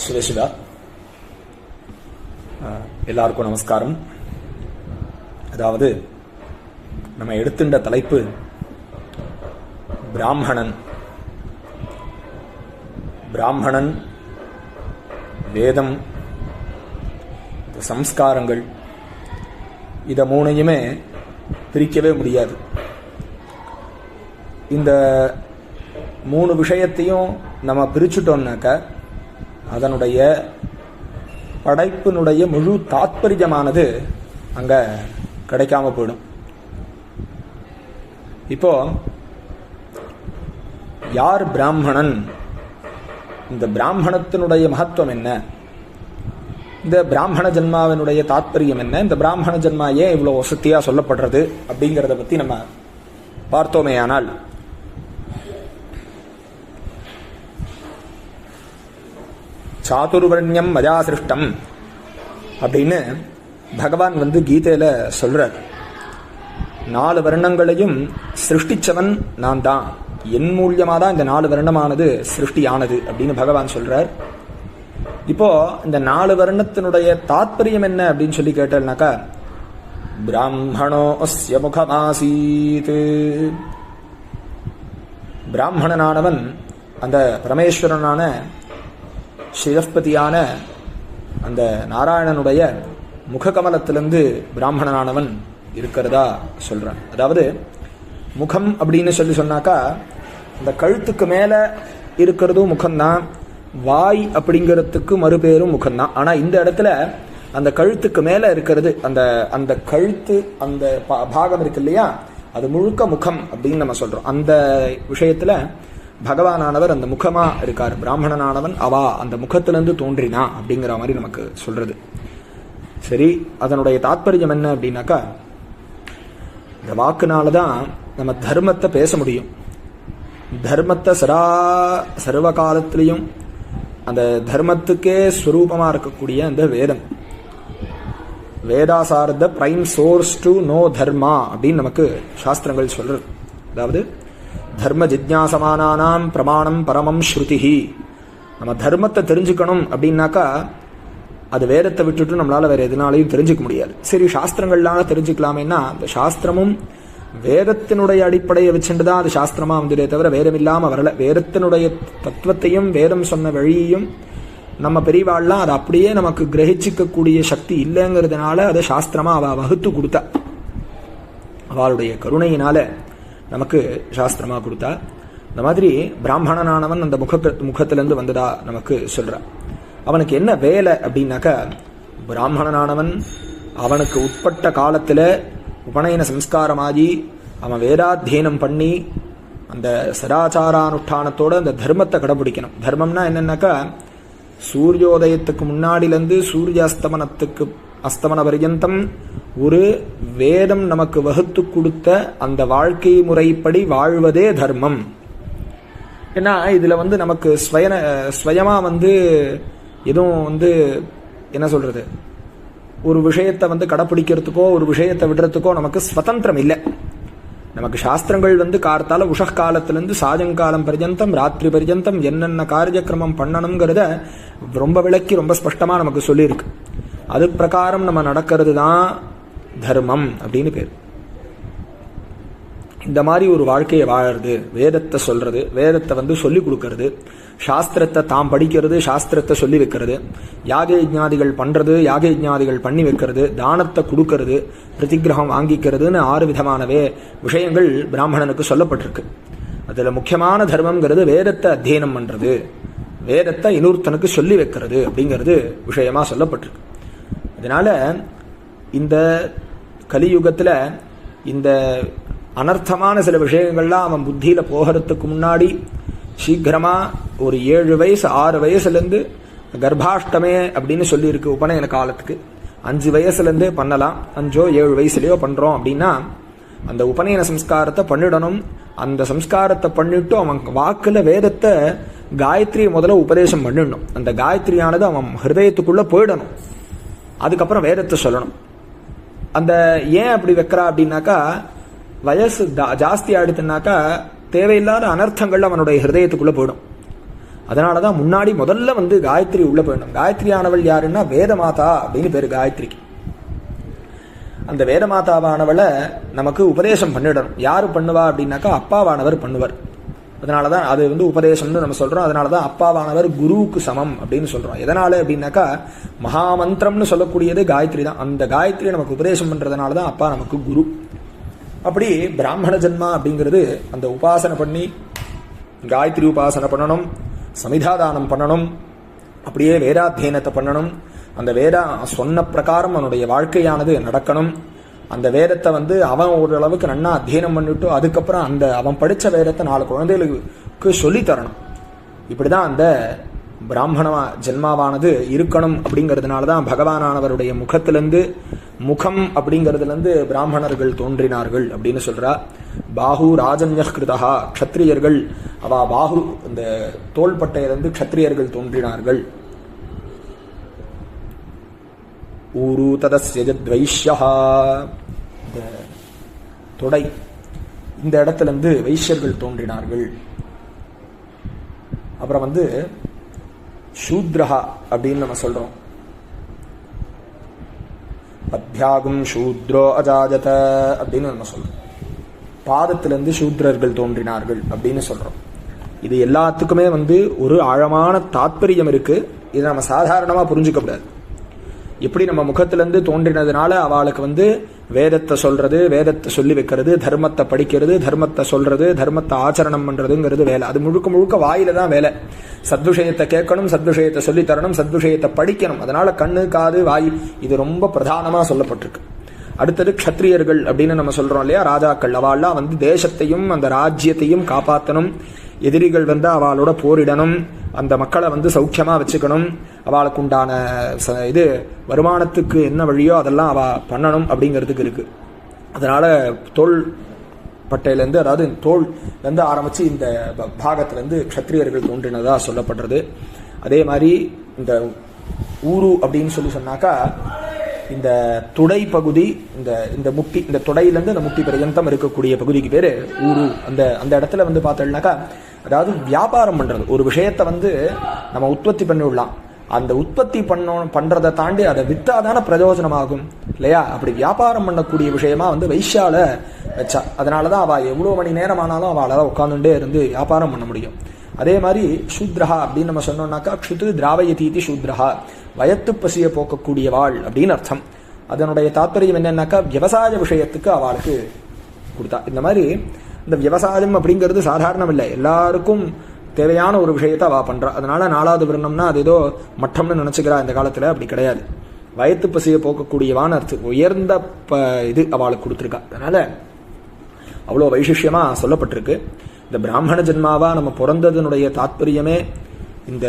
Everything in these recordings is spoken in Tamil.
சுரேஷிதா. எல்லாருக்கும் நமஸ்காரம். அதாவது நம்ம எடுத்துட்ட தலைப்பு பிராமணன். பிராமணன் வேதம் சம்ஸ்காரங்கள் இதை மூணையுமே பிரிக்கவே முடியாது. இந்த மூணு விஷயத்தையும் நம்ம பிரிச்சுட்டோம்னாக்க அதனுடைய படைப்பினுடைய முழு தாத்பரியமானது அங்க கிடைக்காம போயிடும். இப்போ யார் பிராமணன்? இந்த பிராமணத்தினுடைய மகத்துவம் என்ன? இந்த பிராமண ஜென்மாவினுடைய தாத்பரியம் என்ன? இந்த பிராமண ஜென்மா ஏன் இவ்வளவு வசதியா சொல்லப்படுறது? அப்படிங்கிறத பத்தி நம்ம பார்த்தோமே ஆனால் சாதுர்வர்ணியம் மயா சிருஷ்டம் அப்படின்னு பகவான் வந்து கீதையில சொல்றார். நாலு வருணங்களையும் சிருஷ்டிச்சவன் நான் தான். என் மூலியமாக தான் இந்த நாலு வருணமானது சிருஷ்டியானது அப்படின்னு பகவான் சொல்றார். இப்போ இந்த நாலு வருணத்தினுடைய தாத்பரியம் என்ன அப்படின்னு சொல்லி கேட்டேன்னாக்கா பிராமணோ அஸ்ய முகமாசீத். பிராமணனானவன் அந்த பரமேஸ்வரனான ஸ்ரீரஸ்பதியான அந்த நாராயணனுடைய முககமலத்திலிருந்து பிராமணனானவன் இருக்கிறதா சொல்றான். அதாவது முகம் அப்படின்னு சொல்லி சொன்னாக்கா அந்த கழுத்துக்கு மேல இருக்கிறதும் முகம்தான் வாய் அப்படிங்கிறதுக்கு மறுபேரும் முகம்தான். ஆனா இந்த இடத்துல அந்த கழுத்துக்கு மேல இருக்கிறது அந்த அந்த கழுத்து அந்த பா- பாகம் இருக்கு இல்லையா? அது முழுக்க முகம் அப்படின்னு நம்ம சொல்றோம். அந்த விஷயத்துல பகவானானவர் அந்த முகமா இருக்கார். பிராமணனானவன் அவா அந்த முகத்திலிருந்து தோன்றினா அப்படிங்கிற மாதிரி நமக்கு சொல்றது. சரி அதனுடைய தாத்பரியம் என்ன அப்படின்னாக்கா இந்த வாக்குனால தான் நம்ம தர்மத்தை பேச முடியும். தர்மத்தை சரா சர்வ காலத்திலையும் அந்த தர்மத்துக்கே ஸ்வரூபமாக இருக்கக்கூடிய அந்த வேதம். வேதாசார்த prime source to know dharma அப்படின்னு நமக்கு சாஸ்திரங்கள் சொல்றது. அதாவது தர்ம ஜிஜ்ஞாசமானானாம் பிரமாணம் பரமம் ஸ்ருதிஹி. நம்ம தர்மத்தை தெரிஞ்சுக்கணும் அப்படின்னாக்கா அது வேதத்தை விட்டுட்டு நம்மளால வேற எதுனாலையும் தெரிஞ்சுக்க முடியாது. சரி சாஸ்திரங்கள்லாம் தெரிஞ்சுக்கலாமேன்னா அந்த சாஸ்திரமும் வேதத்தினுடைய அடிப்படையை வச்சுட்டு தான் அது சாஸ்திரமா வந்துடே தவிர வேதம் இல்லாம வரல. வேதத்தினுடைய தத்துவத்தையும் வேதம் சொன்ன வழியையும் நம்ம பெரியவாள்லாம் அதை அப்படியே நமக்கு கிரகிச்சிக்க கூடிய சக்தி இல்லைங்கிறதுனால அதை சாஸ்திரமா அவ வகுத்து கொடுத்தா. அவளுடைய கருணையினால நமக்கு சாஸ்திரமா கொடுத்தா. இந்த மாதிரி பிராமணனானவன் அந்த முக முகத்திலிருந்து வந்ததா நமக்கு சொல்றான் அவனுக்கு என்ன வேலை அப்படின்னாக்கா பிராமணனானவன் அவனுக்கு உட்பட்ட காலத்துல உபநயன சம்ஸ்காரமாகி அவன் வேதாத்தியனம் பண்ணி அந்த சதாச்சாரானுஷ்டானத்தோட அந்த தர்மத்தை கடைபிடிக்கணும். தர்மம்னா என்னன்னாக்கா சூரியோதயத்துக்கு முன்னாடிலேருந்து சூரிய அஸ்தமனத்துக்கு அஸ்தமன பர்யந்தம் ஒரு வேதம் நமக்கு வகுத்து கொடுத்த அந்த வாழ்க்கை முறைப்படி வாழ்வதே தர்மம். ஏன்னா இதில் வந்து நமக்கு ஸ்வயன ஸ்வயமாக வந்து எதுவும் வந்து என்ன சொல்கிறது ஒரு விஷயத்தை வந்து கடைப்பிடிக்கிறதுக்கோ ஒரு விஷயத்தை விடுறதுக்கோ நமக்கு ஸ்வதந்திரம் இல்லை. நமக்கு சாஸ்திரங்கள் வந்து கார்த்தால உஷக்காலத்திலேருந்து சாயங்காலம் பர்யந்தம் ராத்திரி பர்யந்தம் என்னென்ன காரியக்கிரமம் பண்ணணுங்கிறத ரொம்ப விளக்கி ரொம்ப ஸ்பஷ்டமாக நமக்கு சொல்லியிருக்கு. அது பிரகாரம் நம்ம நடக்கிறது தான் தர்மம் அப்படின்னு பேர். இந்த மாதிரி ஒரு வாழ்க்கையை வாழறது வேதத்தை சொல்றது வேதத்தை வந்து சொல்லி கொடுக்கறது சாஸ்திரத்தை தாம் படிக்கிறது சாஸ்திரத்தை சொல்லி வைக்கிறது யாக யஜ்ஞாதிகள் பண்றது யாக யஜ்ஞாதிகள் பண்ணி வைக்கிறது தானத்தை கொடுக்கறது பிரதிகிரகம் வாங்கிக்கிறதுன்னு ஆறு விதமானவே விஷயங்கள் பிராமணனுக்கு சொல்லப்பட்டிருக்கு. அதுல முக்கியமான தர்மம்ங்கிறது வேதத்தை அத்தியனம் பண்றது வேதத்தை இன்னொருத்தனுக்கு சொல்லி வைக்கிறது அப்படிங்கிறது விஷயமா சொல்லப்பட்டிருக்கு. அதனால இந்த கலியுகத்தில் இந்த அனர்த்தமான சில விஷயங்கள்லாம் அவன் புத்தியில் போகிறதுக்கு முன்னாடி சீக்கிரமாக ஒரு ஏழு வயசு ஆறு வயசுலேருந்து கர்ப்பாஷ்டமே அப்படின்னு சொல்லியிருக்கு உபநயன காலத்துக்கு. அஞ்சு வயசுலேருந்தே பண்ணலாம். அஞ்சோ ஏழு வயசுலேயோ பண்ணுறோம் அப்படின்னா அந்த உபநயன சம்ஸ்காரத்தை பண்ணிடணும். அந்த சம்ஸ்காரத்தை பண்ணிட்டு அவன் வாக்கில் வேதத்தை காயத்ரி முதல்ல உபதேசம் பண்ணிடணும். அந்த காயத்ரியானது அவன் ஹிருதயத்துக்குள்ளே போயிடணும். அதுக்கப்புறம் வேதத்தை சொல்லணும். அந்த ஏன் அப்படி வைக்கிறா அப்படின்னாக்கா வயசு ஜா- ஜாஸ்தி ஆயிடுத்துனாக்கா தேவையில்லாத அனர்த்தங்கள் அவனுடைய ஹிருதயத்துக்குள்ளே போயிடும். அதனால தான் முன்னாடி முதல்ல வந்து காயத்ரி உள்ள போயிடும் காயத்ரி ஆனவள் யாருன்னா வேதமாதா அப்படின்னு பேரு காயத்ரிக்கு. அந்த வேதமாதாவானவளை நமக்கு உபதேசம் பண்ணிடணும். யாரு பண்ணுவா அப்படின்னாக்கா அப்பாவானவர் பண்ணுவார். அதனால தான் அது வந்து உபதேசம்னு நம்ம சொல்றோம். அதனால தான் அப்பாவானவர் குருவுக்கு சமம் அப்படின்னு சொல்றோம். எதனால அப்படின்னாக்கா மகாமந்திரம்னு சொல்லக்கூடியது காயத்ரி தான். அந்த காயத்ரி நமக்கு உபதேசம் பண்றதுனால தான் அப்பா நமக்கு குரு. அப்படி பிராமண ஜென்மா அப்படிங்கிறது அந்த உபாசனை பண்ணி காயத்ரி உபாசனை பண்ணணும் சமிதாதானம் பண்ணணும் அப்படியே வேதாத்தியனத்தை பண்ணணும். அந்த வேதா சொன்ன பிரகாரம் அவனுடைய வாழ்க்கையானது நடக்கணும். அந்த வேதத்தை வந்து அவன் ஓரளவுக்கு நன்னா அத்தியனம் பண்ணிட்டு அதுக்கப்புறம் அந்த அவன் படித்த வேதத்தை நாலு குழந்தைகளுக்கு சொல்லித்தரணும். இப்படி தான் அந்த பிராமணமா ஜென்மாவானது இருக்கணும் அப்படிங்கிறதுனால தான் பகவானானவருடைய முகத்திலேருந்து முகம் அப்படிங்கிறதுலேருந்து பிராமணர்கள் தோன்றினார்கள் அப்படின்னு சொல்கிறா பாகு ராஜன்ய கிருதா க்ஷத்ரியர்கள் அவா பாகு இந்த தோள்பட்டையிலிருந்து க்ஷத்ரியர்கள் தோன்றினார்கள். ஊரு ததஸ்ய ஜத்வைஷ்யா இந்த தொடை இந்த இடத்துலேருந்து வைஷ்யர்கள் தோன்றினார்கள். அப்புறம் வந்து சூத்ரஹா அப்படின்னு நம்ம சொல்றோம். அத்தியாகும் சூத்ரோ அஜாஜத அப்படின்னு நம்ம சொல்றோம். பாதத்திலிருந்து சூத்ரர்கள் தோன்றினார்கள் அப்படின்னு சொல்றோம். இது எல்லாத்துக்குமே வந்து ஒரு ஆழமான தாத்பரியம் இருக்கு. இதை நம்ம சாதாரணமா புரிஞ்சுக்க கூடாது. எப்படி நம்ம முகத்திலிருந்து தோன்றினதுனால அவளுக்கு வந்து வேதத்தை சொல்றது வேதத்தை சொல்லி வைக்கிறது தர்மத்தை படிக்கிறது தர்மத்தை சொல்றது தர்மத்தை ஆச்சரணம் பண்றதுங்கிறது வேலை. அது முழுக்க முழுக்க வாயில தான் வேலை. சத்விஷயத்தை கேட்கணும் சத்விஷயத்தை சொல்லி தரணும் சத்விஷயத்தை படிக்கணும். அதனால கண்ணு காது வாய் இது ரொம்ப பிரதானமா சொல்லப்பட்டிருக்கு. அடுத்தது க்ஷத்ரியர்கள் அப்படின்னு நம்ம சொல்றோம் இல்லையா? ராஜாக்கள். அவள்லாம் வந்து தேசத்தையும் அந்த ராஜ்யத்தையும் காப்பாற்றணும் எதிரிகள் வந்து அவளோட போரிடணும். அந்த மக்களை வந்து சௌக்கியமாக வச்சுக்கணும். அவளுக்கு உண்டான ச- இது வருமானத்துக்கு என்ன வழியோ அதெல்லாம் அவ பண்ணணும் அப்படிங்கிறதுக்கு இருக்கு. அதனால தோல் பட்டையிலேருந்து அதாவது தோல்லேருந்து ஆரம்பித்து இந்த ப- பாகத்திலேருந்து க்ஷத்ரியர்கள் தோன்றினதா சொல்லப்படுறது. அதே மாதிரி இந்த ஊரு அப்படின்னு சொல்லி சொன்னாக்கா இந்த துடை பகுதி இந்த இந்த முட்டி இந்த துடையிலேருந்து இந்த முட்டி பர்யந்தம் இருக்கக்கூடிய பகுதிக்கு பேர் ஊரு. அந்த அந்த இடத்துல வந்து பார்த்தோம்னாக்கா அதாவது வியாபாரம் பண்ணுறது ஒரு விஷயத்தை வந்து நம்ம உற்பத்தி பண்ணி விடலாம் அந்த உற்பத்தி பண்ண பண்ணுறதை தாண்டி அதை வித்தாதான பிரயோஜனமாகும். இல்லையா? அப்படி வியாபாரம் பண்ணக்கூடிய விஷயமா வந்து வைஷால வச்சா. அதனாலதான் அவள் எவ்வளோ மணி நேரம் ஆனாலும் அவளால உட்காந்துட்டே இருந்து வியாபாரம் பண்ண முடியும். அதே மாதிரி சூத்ரஹா அப்படின்னு நம்ம சொன்னோம்னாக்கா க்ஷுத்து திராவயதீதி சூத்ரஹா. வயத்து பசிய போக்கக்கூடியவாள் அப்படின்னு அர்த்தம். அதனுடைய தாத்பரியம் என்னன்னாக்கா விவசாய விஷயத்துக்கு அவளுக்கு கொடுத்தா. இந்த மாதிரி இந்த விவசாயம் அப்படிங்கிறது சாதாரணம் இல்லை எல்லாருக்கும் தேவையான ஒரு விஷயத்தை அவள் பண்ணுறா அதனால நாலாவது விருணம்னா அது ஏதோ மட்டம்னு நினச்சிக்கிறா இந்த காலத்தில். அப்படி கிடையாது. வயத்து பசியை போக்கக்கூடியவான அர்த்தம். உயர்ந்த ப இது அவளுக்கு கொடுத்துருக்கா. அதனால அவ்வளோ வைசிஷ்யமாக சொல்லப்பட்டிருக்கு. இந்த பிராமண ஜென்மாவாக நம்ம பிறந்ததனுடைய தாத்பரியமே இந்த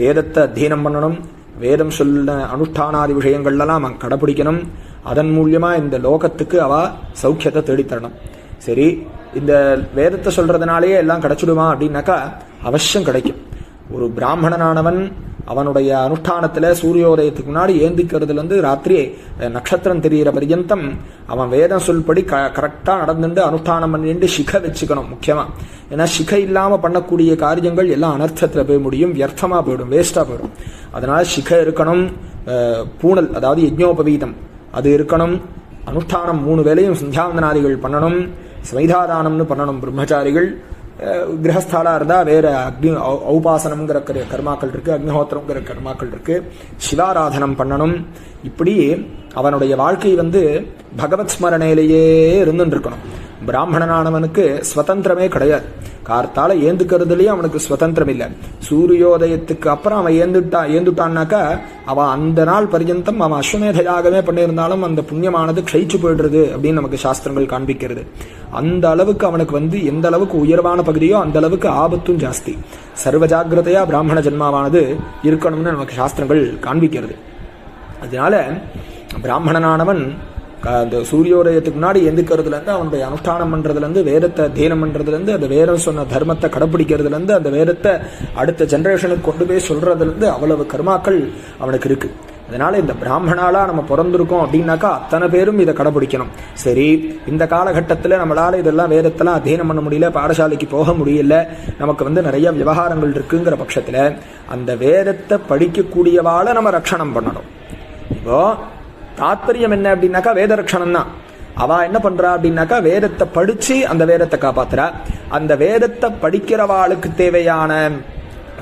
வேதத்தை அத்தியனம் பண்ணணும். வேதம் சொல்ல அனுஷ்டானாதி விஷயங்கள்லாம் நம்ம கடைபிடிக்கணும். அதன் மூலியமாக இந்த லோகத்துக்கு அவ சௌக்கியத்தை தேடித்தரணும். சரி இந்த வேதத்தை சொல்றதுனாலேயே எல்லாம் கிடைச்சிடுமா அப்படின்னாக்கா அவசியம் கிடைக்கும். ஒரு பிராமணனானவன் அவனுடைய அனுஷ்டானத்தில் சூரியோதயத்துக்கு முன்னாடி ஏந்திக்கிறதுலேருந்து ராத்திரி நட்சத்திரம் தெரிகிற பர்யந்தம் அவன் வேதம் சொல்படி க கரெக்டாக நடந்துட்டு அனுஷ்டானம் பண்ணிட்டு சிக வச்சுக்கணும் முக்கியமாக ஏன்னா சிக இல்லாமல் பண்ணக்கூடிய காரியங்கள் எல்லாம் அனர்த்தத்தில் போய் முடியும் வியர்த்தமாக போயிடும் வேஸ்ட்டாக போயிடும். அதனால் சிக இருக்கணும் பூணல் அதாவது யஜ்ஞோபவீதம் அது இருக்கணும். அனுஷ்டானம் மூணு வேளையும் சந்தியாவந்தனாதிகள் பண்ணணும். சமைதாதானம்னு பண்ணணும் பிரம்மச்சாரிகள். கிரகஸ்தாலாக இருந்தால் வேறு வேற அக்னி ஔபாசனம்ங்கிற கரு- கர்மாக்கள் இருக்கு அக்னிஹோத்திரங்கிற கர்மாக்கள் இருக்கு. சிவாராதனம் பண்ணணும். இப்படி அவனுடைய வாழ்க்கை வந்து பகவத் ஸ்மரணையிலேயே இருந்துட்டு இருக்கணும் பிராமணனானவனுக்கு ஸ்வதந்திரமே கிடையாது. கார்த்தால ஏந்துக்கிறதுலயே அவனுக்கு சுதந்திரம் இல்லை. சூரியோதயத்துக்கு அப்புறம் அவன் ஏந்துட்டா ஏந்துட்டான்னாக்கா அவன் அந்த நாள் பர்யந்தம் அவன் அஸ்வமேத யாகமே பண்ணியிருந்தாலும் அந்த புண்ணியமானது க்ஷயிச்சு போயிடுறது அப்படின்னு நமக்கு சாஸ்திரங்கள் காண்பிக்கிறது. அந்த அளவுக்கு அவனுக்கு வந்து எந்த அளவுக்கு உயர்வான பகுதியோ அந்த அளவுக்கு ஆபத்தும் ஜாஸ்தி. சர்வ ஜாகிரதையா பிராமண ஜென்மாவானது இருக்கணும்னு நமக்கு சாஸ்திரங்கள் காண்பிக்கிறது. அதனால பிராமணனானவன் அந்த சூரியோதயத்துக்கு முன்னாடி எந்திக்கிறதுலேருந்து அவனுடைய அனுஷ்டானம் பண்ணுறதுலேருந்து வேதத்தை அத்தியனம் பண்ணுறதுலேருந்து அந்த வேதம் சொன்ன தர்மத்தை கடைப்பிடிக்கிறதுலேருந்து அந்த வேதத்தை அடுத்த ஜென்ரேஷனுக்கு கொண்டு போய் சொல்கிறதுலேருந்து அவ்வளவு கர்மாக்கள் அவனுக்கு இருக்குது அதனால் இந்த பிராமணாலாக நம்ம பிறந்திருக்கோம் அப்படின்னாக்கா அத்தனை பேரும் இதை கடைபிடிக்கணும் சரி இந்த காலகட்டத்தில் நம்மளால் இதெல்லாம் வேதத்தெல்லாம் அத்தியனம் பண்ண முடியல பாடசாலைக்கு போக முடியல நமக்கு வந்து நிறைய விவகாரங்கள் இருக்குங்கிற பட்சத்தில் அந்த வேதத்தை படிக்கக்கூடியவாளை நம்ம ரட்சணம் பண்ணணும். இப்போ தாத்பரியம் என்ன அப்படின்னாக்கா வேதரக்ஷணம் தான் அவ என்ன பண்றா அப்படின்னாக்கா வேதத்தை படிச்சு அந்த வேதத்தை காப்பாத்துறா. அந்த வேதத்தை படிக்கிறவாளுக்கு தேவையான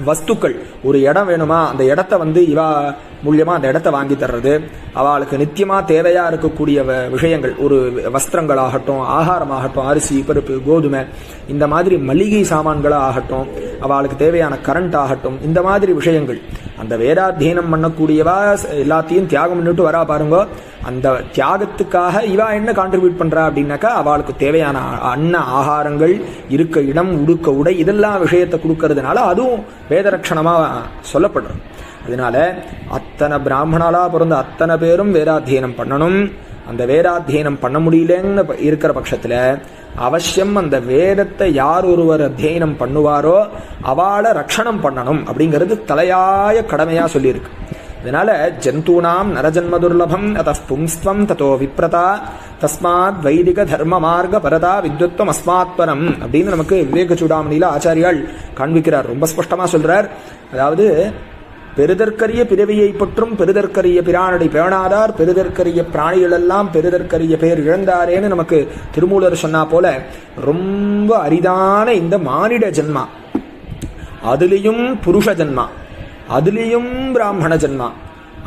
வஸ்துக்கள். ஒரு இடம் வேணுமா? அந்த இடத்த வந்து இவா மூலியமாக அந்த இடத்த வாங்கி தர்றது அவளுக்கு நித்தியமாக தேவையாக இருக்கக்கூடிய வ- விஷயங்கள் ஒரு வஸ்திரங்களாகட்டும் ஆகாரமாகட்டும் அரிசி பருப்பு கோதுமை இந்த மாதிரி மளிகை சாமான்களாக ஆகட்டும் அவளுக்கு தேவையான கரண்ட் ஆகட்டும் இந்த மாதிரி விஷயங்கள். அந்த வேதாத்தியனம் பண்ணக்கூடியவா எல்லாத்தையும் தியாகம் பண்ணிட்டு வரா பாருங்க. அந்த தியாகத்துக்காக இவா என்ன கான்ட்ரிபியூட் பண்றா அப்படின்னாக்கா அவளுக்கு தேவையான அன்ன ஆகாரங்கள் இருக்க இடம் உடுக்க உடை இதெல்லாம் விஷயத்தை கொடுக்கறதுனால அதுவும் வேதரட்சணமாக சொல்லப்படுறது. அதனால அத்தனை பிராமணாலா பிறந்த அத்தனை பேரும் வேதாத்தியனம் பண்ணணும். அந்த வேதாத்தியனம் பண்ண முடியலன்னு இருக்கிற பட்சத்துல அவசியம் அந்த வேதத்தை யார் ஒருவர் அத்தியனம் பண்ணுவாரோ அவளை ரட்சணம் பண்ணணும் அப்படிங்கிறது தலையாய கடமையா சொல்லியிருக்கு. அதனால ஜந்தூனாம் நரஜன்ம துர்லபம் அத பும்ஸ்துவம் ததோ விப்ரதா தஸ்மாத் வைதிக தர்ம மார்க்க பரதா வித்வத்வம் அஸ்மாத்பரம் அப்படின்னு நமக்கு விவேக சூடாமணியில ஆச்சாரியால் காண்பிக்கிறார். ரொம்ப ஸ்பஷ்டமா சொல்றார். அதாவது பெருதற்கரிய பிறவியை பற்றும் பெருதற்கரிய பிரானடி பேணாதார் பெருதற்கரிய பிராணிகளெல்லாம் பெருதற்கரிய பேர் இழந்தாரேன்னு நமக்கு திருமூலர் சொன்னா போல ரொம்ப அரிதான இந்த மானிட ஜென்மா. அதுலேயும் புருஷ ஜென்மா அதுலேயும் பிராமண ஜென்மா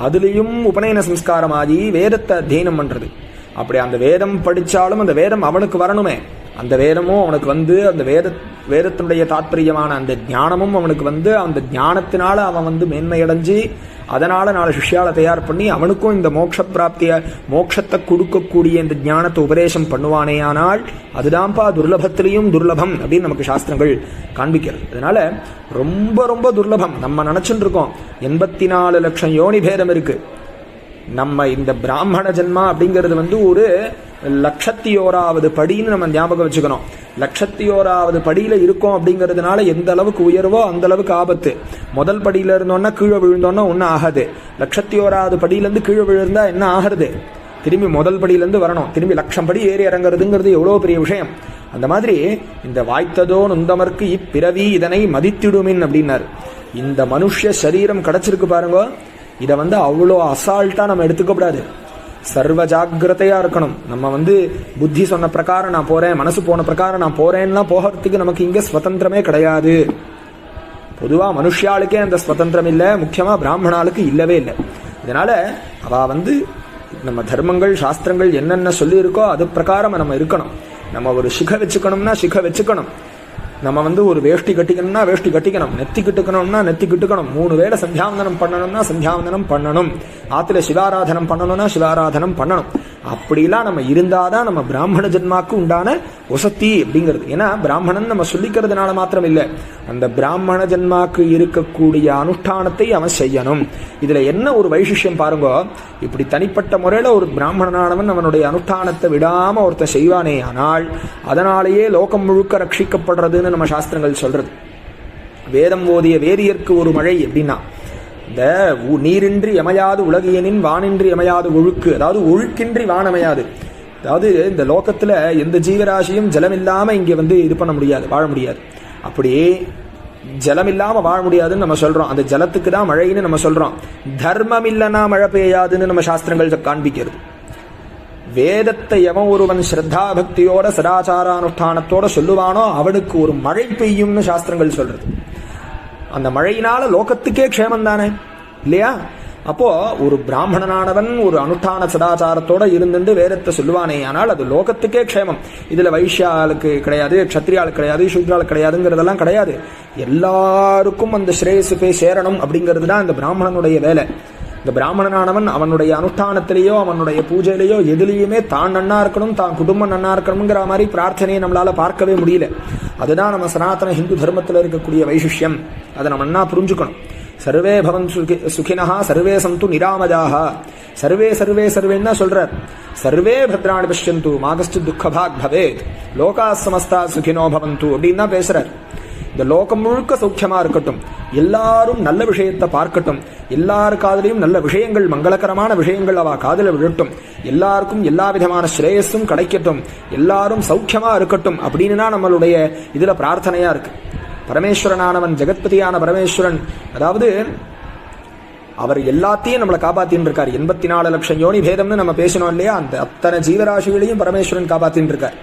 அதுலேயும் உபநயன சம்ஸ்காரமாகி வேதத்தை அத்தியனம் பண்றது. அப்படி அந்த வேதம் படித்தாலும் அந்த வேதம் அவனுக்கு வரணுமே. அந்த வேதமும் அவனுக்கு வந்து அந்த வேத வேதத்தினுடைய தாத்பரியமான அந்த ஞானமும் அவனுக்கு வந்து அந்த ஞானத்தினால அவன் வந்து மேன்மையடைஞ்சு அதனால் நாலு சிஷ்யால தயார் பண்ணி அவனுக்கும் இந்த மோட்ச பிராப்திய மோட்சத்தை கொடுக்கக்கூடிய இந்த ஞானத்தை உபதேசம் பண்ணுவானேயானால் அதுதான்ப்பா துர்லபத்திலையும் துர்லபம் அப்படின்னு நமக்கு சாஸ்திரங்கள் காண்பிக்கிறது. அதனால ரொம்ப ரொம்ப துர்லபம். நம்ம நினைச்சுட்டு இருக்கோம் எண்பத்தி நாலு லட்சம் யோனி பேதம் இருக்கு. நம்ம இந்த பிராமண ஜென்மா அப்படிங்கிறது வந்து ஒரு லட்சத்தி ஓராவது படின்னு நம்ம ஞாபகம் வச்சுக்கணும். லட்சத்தி ஓராவது படியில இருக்கோம் அப்படிங்கிறதுனால எந்த அளவுக்கு உயர்வோ அந்த அளவுக்கு ஆபத்து. முதல் படியில இருந்தோம்னா கீழே விழுந்தோம்னா ஒன்றும் ஆகாது. லட்சத்தி ஓராவது படியிலேருந்து கீழே விழுந்தா என்ன ஆகிறது? திரும்பி முதல் படியிலேருந்து வரணும். திரும்பி லட்சம் படி ஏறி இறங்குறதுங்கிறது எவ்வளோ பெரிய விஷயம். அந்த மாதிரி இந்த வாய்த்ததோ நுந்தமர்க்கு இப்பிறவி இதனை மதித்திடுமின் அப்படின்னாரு. இந்த மனுஷ சரீரம் கிடைச்சிருக்கு பாருங்க. இதை வந்து அவ்வளோ அசால்ட்டாக நம்ம எடுத்துக்க கூடாது சர்வ ஜாகிரதையா இருக்கணும். நம்ம வந்து புத்தி சொன்ன பிரகாரம் நான் போறேன் மனசு போன பிரகாரம் நான் போறேன்னா போகிறதுக்கு நமக்கு இங்க சுதந்திரமே கிடையாது. பொதுவா மனுஷியாளுக்கே அந்த ஸ்வதந்திரம் இல்லை முக்கியமா பிராமணாளுக்கு இல்லவே இல்லை. இதனால அவ வந்து நம்ம தர்மங்கள் சாஸ்திரங்கள் என்னென்ன சொல்லியிருக்கோ அது பிரகாரம் நம்ம இருக்கணும். நம்ம ஒரு சிக வச்சுக்கணும்னா சிக வச்சுக்கணும். நம்ம வந்து ஒரு வேஷ்டி கட்டிக்கணும்னா வேஷ்டி கட்டிக்கணும். நெத்தி கிட்டுக்கணும்னா நெத்தி கிட்டுக்கணும். மூணு வேளை சந்தியாவந்தனம் பண்ணணும்னா சந்தியாவந்தனம் பண்ணணும். ஆத்துல சிவாராதனம் பண்ணணும்னா சிவாராதனம் பண்ணணும். அப்படிலாம் நம்ம இருந்தாதான் நம்ம பிராமண ஜென்மாக்கு உண்டான வசதி அப்படிங்கிறது. ஏன்னா பிராமணன் நம்ம சொல்லிக்கிறதுனால மாத்திரம் இல்லை அந்த பிராமண ஜென்மாக்கு இருக்கக்கூடிய அனுஷ்டானத்தை அவன் செய்யணும். இதுல என்ன ஒரு வைசிஷ்யம் பாருங்க. இப்படி தனிப்பட்ட முறையில ஒரு பிராமணனானவன் அவனுடைய அனுஷ்டானத்தை விடாம ஒருத்தன் செய்வானே ஆனால் அதனாலேயே லோகம் முழுக்க ரட்சிக்கப்படுறதுன்னு நம்ம சாஸ்திரங்கள் சொல்றது. வேதம் ஓதிய வேதியர்க்கு ஒரு மழை எப்படின்னா இந்த உ- நீரின்றி எமையாது உலகியனின் வானின்றி எமையாது ஒழுக்கு. அதாவது ஒழுக்கின்றி வானமையாது அதாவது இந்த லோகத்துல எந்த ஜீவராசியும் ஜலம் இல்லாம இங்க வந்து இது பண்ண முடியாது வாழ முடியாது. அப்படியே ஜலம் இல்லாம வாழ முடியாதுன்னு நம்ம சொல்றோம். அந்த ஜலத்துக்கு தான் மழைன்னு நம்ம சொல்றோம். தர்மம் இல்லைன்னா மழை பெய்யாதுன்னு நம்ம சாஸ்திரங்கள் காண்பிக்கிறது. வேதத்தை எவன் ஒருவன் ஸ்ரத்தா பக்தியோட சதாச்சாரானுஷ்டானத்தோட சொல்லுவானோ அவனுக்கு ஒரு மழை பெய்யும்னு சாஸ்திரங்கள் சொல்றது. அந்த மழையினால லோகத்துக்கே க்ஷேமம் தானே? இல்லையா? அப்போ ஒரு பிராமணனானவன் ஒரு அனுஷ்டான சதாச்சாரத்தோட இருந்துட்டு வேதத்தை சொல்லுவானே ஆனால் அது லோகத்துக்கே க்ஷேமம். இதுல வைஷ்யாளுக்கு கிடையாது க்ஷத்ரியாளுக்கு கிடையாது சூத்ராளுக்கு கிடையாதுங்கிறதெல்லாம் கிடையாது. எல்லாருக்கும் அந்த ஸ்ரேயசு போய் சேரணும் அப்படிங்கிறது தான் இந்த பிராமணனுடைய வேலை. இந்த பிராமணனானவன் அவனுடைய அனுஷ்டானத்திலேயோ அவனுடைய பூஜையிலேயோ எதுலேயுமே தான் நன்னா இருக்கணும் தான் குடும்பம் நன்னா இருக்கணுங்கிற மாதிரி பிரார்த்தனையை நம்மளால பார்க்கவே முடியல. அதுதான் நம்ம சனாதன ஹிந்து தர்மத்தில் இருக்கக்கூடிய வைசிஷ்யம் அதை நம்ம என்ன புரிஞ்சுக்கணும். சர்வே பவன் சுகி சுகினஹா சர்வே சந்து நிராமஜாக சர்வே சர்வே சர்வேன்னா சொல்றார். சர்வே பத்ராணி பஷ்யந்து மாகஸ்து துக்கபாக் பவேத். லோகா சமஸ்தா சுகினோ பவந்து அப்படின்னு தான் பேசுறார். இந்த லோகம் முழுக்க சௌக்கியமா இருக்கட்டும். எல்லாரும் நல்ல விஷயத்தை பார்க்கட்டும். எல்லார் காதலையும் நல்ல விஷயங்கள் மங்களகரமான விஷயங்கள் அவ காதல விழட்டும். எல்லாருக்கும் எல்லா விதமான ஸ்ரேயஸும் கிடைக்கட்டும். எல்லாரும் சௌக்கியமா இருக்கட்டும். அப்படின்னு நம்மளுடைய இதுல பிரார்த்தனையா இருக்கு. பரமேஸ்வரனானவன் ஜெகத்பதியான பரமேஸ்வரன். அதாவது அவர் எல்லாத்தையும் நம்மளை காப்பாத்தின்னு இருக்கார் எண்பத்தி நாலு லட்சம் யோனி பேதம்னு நம்ம பேசினோம் இல்லையா? அந்த அத்தனை ஜீவராசிகளையும் பரமேஸ்வரன் காப்பாத்தின்னு இருக்கார்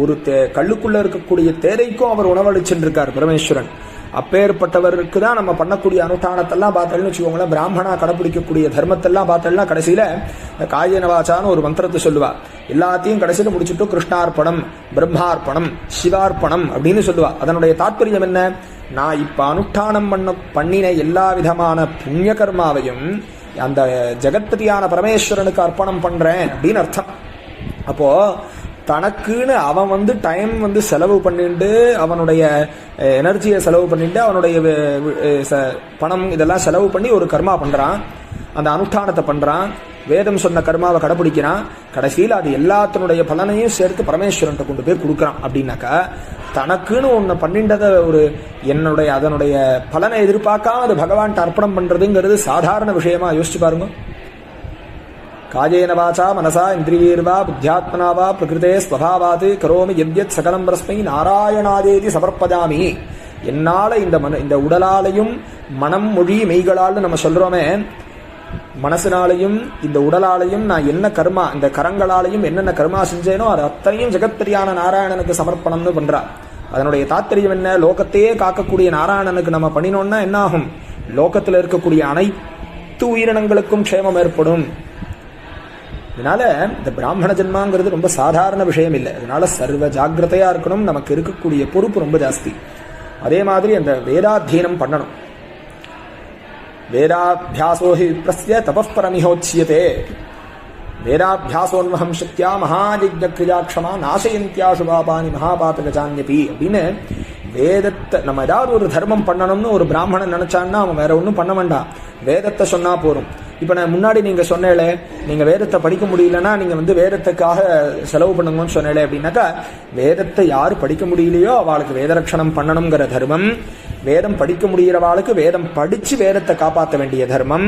ஒரு தே கல்லுக்குள்ள இருக்கக்கூடிய தேரைக்கும் அவர் உணவளிச்சுட்டு இருக்கார் பரமேஸ்வரன். அப்பேற்பட்டவருக்கு தான் நம்ம பண்ணக்கூடிய அனுஷ்டானத்தெல்லாம் பார்த்தோம்னு வச்சுக்கோங்களேன். பிராமணா கடைப்பிடிக்கக்கூடிய தர்மத்தெல்லாம் பார்த்தோம்னா கடைசியில இந்த காயனவாச்சான்னு ஒரு மந்திரத்தை சொல்லுவா. எல்லாத்தையும் கடைசியில் முடிச்சுட்டு கிருஷ்ணார்ப்பணம் பிரம்மார்ப்பணம் சிவார்ப்பணம் அப்படின்னு சொல்லுவா. அதனுடைய தாற்பயம் என்ன? நான் இப்ப அனுஷ்டானம் பண்ண பண்ணின எல்லா விதமான புண்ணிய கர்மாவையும் அந்த ஜெகத்பதியான பரமேஸ்வரனுக்கு அர்ப்பணம் பண்றேன் அப்படின்னு அர்த்தம். அப்போ தனக்குன்னு அவன் வந்து டைம் வந்து செலவு பண்ணிட்டு அவனுடைய எனர்ஜியை செலவு பண்ணிட்டு அவனுடைய பணம் இதெல்லாம் செலவு பண்ணி ஒரு கர்மா பண்றான். அந்த அனுஷ்டானத்தை பண்றான். வேதம் சொன்ன கர்மாவை கடைபிடிக்கிறான் கடைசியில் அது எல்லாத்தினுடைய பலனையும் சேர்த்து பரமேஸ்வரன்ட்ட கொண்டு போய் கொடுக்குறான் அப்படின்னாக்கா தனக்குன்னு ஒன்று பண்ணின்றத ஒரு என்னுடைய அதனுடைய பலனை எதிர்பார்க்காம அது பகவான்கிட்ட அர்ப்பணம் பண்றதுங்கிறது சாதாரண விஷயமா யோசிச்சு பாருங்க. காஜேன வாச்சா மனசா இந்திரியேர்வா புத்தியாத்மனா வா பிரகிருதே ஸ்வபாவாத் கரோமி எத்யத் சகலம் பிரஸ்மை நாராயணாதேதி சமர்ப்பதாமி என்னால இந்த மன இந்த உடலாலையும் மனம் மொழி மெய்களால் நம்ம சொல்றோமே மனசினாலையும் இந்த உடலாலையும் நான் என்ன கர்மா இந்த கரங்களாலையும் என்னென்ன கர்மா செஞ்சேனோ அது அத்தனையும் ஜெகத்திரியான நாராயணனுக்கு சமர்ப்பணம்னு பண்றா அதனுடைய தாத்பரியம் என்ன லோகத்தையே காக்கக்கூடிய நாராயணனுக்கு நம்ம பண்ணினோம்னா என்ன ஆகும் லோகத்தில் இருக்கக்கூடிய அனைத்து உயிரினங்களுக்கும் க்ஷேமம் ஏற்படும் இதனால இந்த பிராமண ஜென்மாங்கிறது ரொம்ப சாதாரண விஷயம் இல்லை அதனால சர்வ ஜாக்கிரதையா இருக்கணும். நமக்கு இருக்கக்கூடிய பொறுப்பு ரொம்ப ஜாஸ்தி. அதே மாதிரி அந்த வேதாத்தியனம் பண்ணணும். வேதாபியாசோஹி பிரசிய விப்ரஸ்ய தபஸ்பரமிஹோச்சியதே வேதாபியாசோன்வகம் சக்தியா மகாஜிக்ஞக்ரியாட்சமா நாசயந்தியாசு பாபானி மகாபாத்தகஜான்யபி அப்படின்னு வேதத்தை நம்ம ஏதாவது ஒரு தர்மம் பண்ணணும்னு ஒரு பிராமணன் நினைச்சான்னா அவன் வேற ஒன்றும் பண்ண வேண்டாம். வேதத்தை சொன்னா போறோம் இப்போ நான் முன்னாடி நீங்கள் சொன்னேளே நீங்கள் வேதத்தை படிக்க முடியலன்னா நீங்கள் வந்து வேதத்துக்காக செலவு பண்ணுங்கன்னு சொன்னேளே அப்படின்னாக்கா வேதத்தை யார் படிக்க முடியலையோ அவளுக்கு வேதரட்சணம் பண்ணணுங்கிற தர்மம். வேதம் படிக்க முடிகிறவாளுக்கு வேதம் படித்து வேதத்தை காப்பாற்ற வேண்டிய தர்மம்.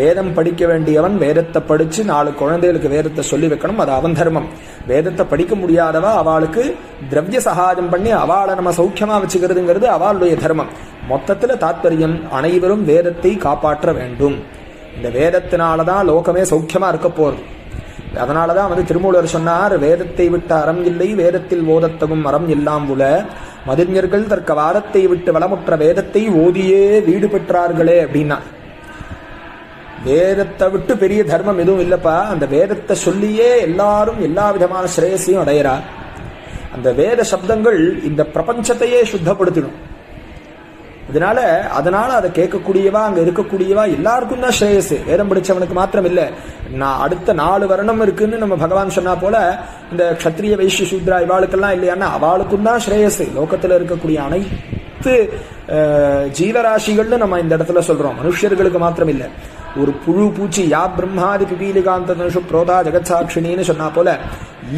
வேதம் படிக்க வேண்டியவன் வேதத்தை படித்து நாலு குழந்தைகளுக்கு வேதத்தை சொல்லி வைக்கணும் அது அவன் தர்மம். வேதத்தை படிக்க முடியாதவ அவளுக்கு திரவிய சகாயம் பண்ணி அவளை நம்ம சௌக்கியமாக வச்சுக்கிறதுங்கிறது அவளுடைய தர்மம். மொத்தத்தில் தாத்பரியம் அனைவரும் வேதத்தை காப்பாற்ற வேண்டும். இந்த வேதத்தினால தான் லோகமே சௌக்கியமா இருக்க போறது. அதனால தான் வந்து திருமூலர் சொன்னார் வேதத்தை விட்ட அறம் இல்லை வேதத்தில் ஓதத்தகும் அறம் எல்லாம் உல. மதிஞர்கள் தற்க வாதத்தை விட்டு வளமுற்ற வேதத்தை ஓதியே வீடு பெற்றார்களே அப்படின்னா. வேதத்தை விட்டு பெரிய தர்மம் எதுவும் இல்லைப்பா. அந்த வேதத்தை சொல்லியே எல்லாரும் எல்லா விதமான ஸ்ரேயஸையும் அடையிறா. அந்த வேத சப்தங்கள் இந்த பிரபஞ்சத்தையே சுத்தப்படுத்திடும். இதனால அதனால அதை கேட்கக்கூடியவா அங்க இருக்கக்கூடியவா எல்லாருக்கும் தான் ஸ்ரேயஸ் வேதம் படிச்சவனுக்கு மாத்திரம் இல்ல நான் அடுத்த நாலு வருணம் இருக்குன்னு நம்ம பகவான் சொன்னா போல இந்த கத்திரிய வைஷ்ய சூத்ரா இவாளுக்கெல்லாம் இல்லையான்னா அவளுக்கும் தான் ஸ்ரேயஸ் லோகத்துல இருக்கக்கூடிய அனைத்து ஜீவராசிகள்னு நம்ம இந்த இடத்துல சொல்றோம். மனுஷர்களுக்கு மாத்திரம் இல்ல ஒரு புழு பூச்சி யா பிரம்மாதி பிபீலிகாந்த தனுஷு புரோதா ஜெகத்சாட்சினின்னு சொன்னா போல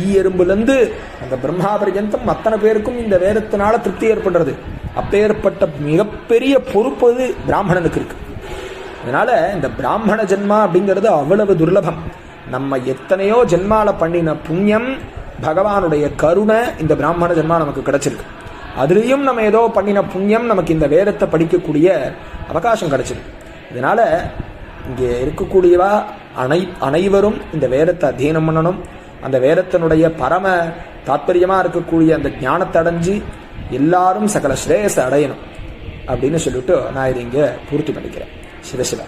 ஈ எறும்புலேருந்து அந்த பிரம்மா பர்யந்தம் அத்தனை பேருக்கும் இந்த வேதத்தினால திருப்தி ஏற்படுறது. அப்பேற்பட்ட மிகப்பெரிய பொறுப்பு அது பிராமணனுக்கு இருக்கு. அதனால இந்த பிராமண ஜென்மா அப்படிங்கிறது அவ்வளவு துர்லபம். நம்ம எத்தனையோ ஜென்மாவில் பண்ணின புண்ணியம் பகவானுடைய கருணை இந்த பிராமண ஜென்மா நமக்கு கிடைச்சிருக்கு. அதுலேயும் நம்ம ஏதோ பண்ணின புண்ணியம் நமக்கு இந்த வேதத்தை படிக்கக்கூடிய அவகாசம் கிடைச்சிருக்கு. இதனால் இங்கே இருக்கக்கூடியவா அனை அனைவரும் இந்த வேதத்தை அத்தியனம் பண்ணணும். அந்த வேதத்தினுடைய பரம தாத்பரியமா இருக்கக்கூடிய அந்த ஞானத்தை அடைஞ்சு எல்லாரும் சகல ஸ்ரேயஸை அடையணும் அப்படின்னு சொல்லிட்டு நான் இதை இங்கே பூர்த்தி பண்ணிக்கிறேன். சிவசிவா.